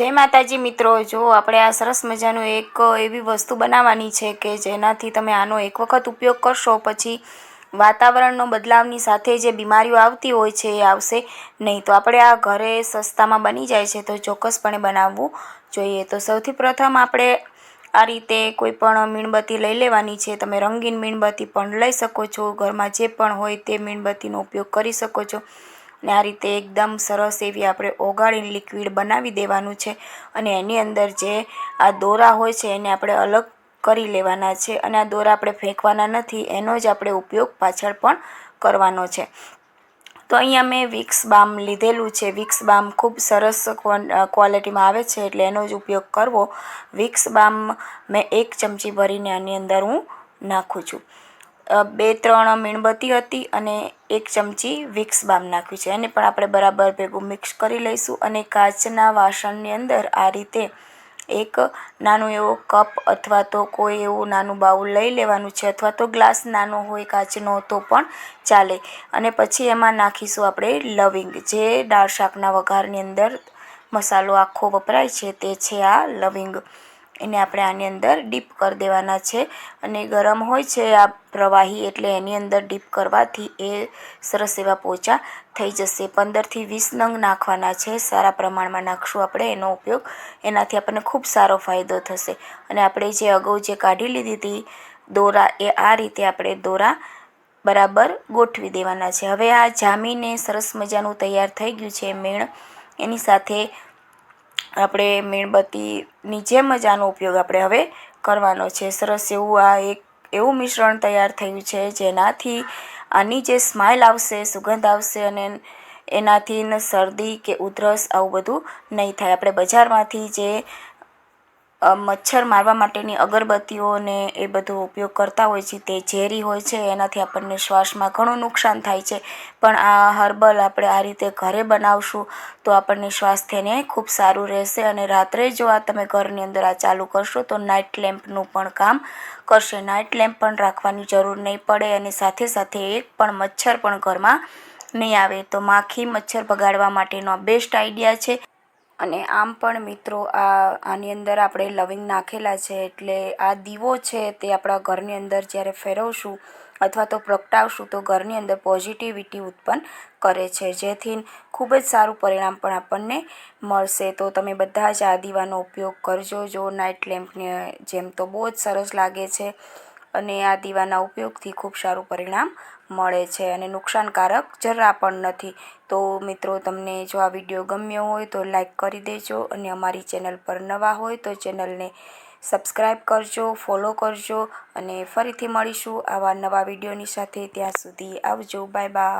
જય માતાજી મિત્રો, જો આપણે આ સરસ મજાનું એક એવી વસ્તુ બનાવવાની છે કે જેનાથી તમે આનો એક વખત ઉપયોગ કરશો, પછી વાતાવરણનો બદલાવની સાથે જે બીમારીઓ આવતી હોય છે એ આવશે નહીં. તો આપણે આ ઘરે સસ્તામાં બની જાય છે તો ચોક્કસપણે બનાવવું જોઈએ. તો સૌથી પ્રથમ આપણે આ રીતે કોઈ પણ મીણબત્તી લઈ લેવાની છે. તમે રંગીન મીણબત્તી પણ લઈ શકો છો. ઘરમાં જે પણ હોય તે મીણબત્તીનો ઉપયોગ કરી શકો છો. ને આ રીતે એકદમ સરસ એવી આપણે ઓગાળીને લિક્વિડ બનાવી દેવાનું છે અને એની અંદર જે આ દોરા હોય છે એને આપણે અલગ કરી લેવાના છે અને આ દોરા આપણે ફેંકવાના નથી, એનો જ આપણે ઉપયોગ પાછળ પણ કરવાનો છે. તો અહીંયા મેં વિક્સ બામ લીધેલું છે. વિક્સ બામ ખૂબ સરસ ક્વોલિટીમાં આવે છે એટલે એનો જ ઉપયોગ કરવો. વિક્સ બામ મેં એક ચમચી ભરીને આની અંદર હું નાખું છું. બે, ત્રણ મીણબત્તી હતી અને એક ચમચી વિક્સ બામ નાખ્યું છે. એને પણ આપણે બરાબર ભેગું મિક્સ કરી લઈશું અને કાચના વાસણની અંદર આ રીતે એક નાનું એવો કપ અથવા તો કોઈ એવું નાનું બાઉલ લઈ લેવાનું છે અથવા તો ગ્લાસ નાનો હોય, કાચનો તો પણ ચાલે. અને પછી એમાં નાખીશું આપણે લવિંગ. જે દાળ શાકના વઘારની અંદર મસાલો આખો વપરાય છે તે છે આ લવિંગ. એને આપણે આની અંદર ડીપ કરી દેવાના છે. અને ગરમ હોય છે આ પ્રવાહી એટલે એની અંદર ડીપ કરવાથી એ સરસ એવા પોચા થઈ જશે. પંદરથી વીસ નંગ નાખવાના છે. સારા પ્રમાણમાં નાખશું આપણે એનો ઉપયોગ. એનાથી આપણને ખૂબ સારો ફાયદો થશે. અને આપણે જે અગાઉ જે કાઢી લીધી હતી, દોરા એ આ રીતે આપણે દોરા બરાબર ગોઠવી દેવાના છે. હવે આ જામીને સરસ મજાનું તૈયાર થઈ ગયું છે મેણ. એની સાથે આપણે મીણબત્તીની જેમ જ આનો ઉપયોગ આપણે હવે કરવાનો છે. સરસ એવું આ એક એવું મિશ્રણ તૈયાર થયું છે જેનાથી આની જે સ્માઇલ આવશે, સુગંધ આવશે અને એનાથી શરદી કે ઉધરસ આવું બધું નહીં થાય. આપણે બજારમાંથી જે મચ્છર મારવા માટેની અગરબત્તીઓને એ બધો ઉપયોગ કરતા હોય છે, તે ઝેરી હોય છે, એનાથી આપણને શ્વાસમાં ઘણું નુકસાન થાય છે. પણ આ હર્બલ આપણે આ રીતે ઘરે બનાવશું તો આપણને સ્વાસ્થ્યને ખૂબ સારું રહેશે અને રાત્રે જો આ તમે ઘરની અંદર આ ચાલુ કરશો તો નાઇટ લેમ્પનું પણ કામ કરશે. નાઇટ લેમ્પ પણ રાખવાની જરૂર નહીં પડે અને સાથે સાથે એક પણ મચ્છર પણ ઘરમાં નહીં આવે. તો માખી મચ્છર ભગાડવા માટેનો બેસ્ટ આઈડિયા છે. અને આમ પણ મિત્રો, આ, આની અંદર આપણે લવિંગ નાખેલા છે એટલે આ દીવો છે તે આપણા ઘરની અંદર જ્યારે ફેરવશું અથવા તો પ્રગટાવશું તો ઘરની અંદર પોઝિટિવિટી ઉત્પન્ન કરે છે. જેથી ખૂબ જ સારું પરિણામ પણ આપણને મળશે. તો તમે બધા જ આ દીવાનો ઉપયોગ કરજો. જો નાઇટ લેમ્પને જેમ તો બહુ જ સરસ લાગે છે. અને આ દીવાના ઉપયોગથી ખૂબ સારું પરિણામ મળે છે અને નુકસાનકારક જરા પણ નથી. તો મિત્રો, તમને જો આ વીડિયો ગમ્યો હોય તો લાઈક કરી દેજો અને અમારી ચેનલ પર નવા હોય તો ચેનલને સબસ્ક્રાઈબ કરજો, ફોલો કરજો અને ફરીથી મળીશું આવા નવા વિડીયોની સાથે. ત્યાં સુધી આવજો. Bye bye.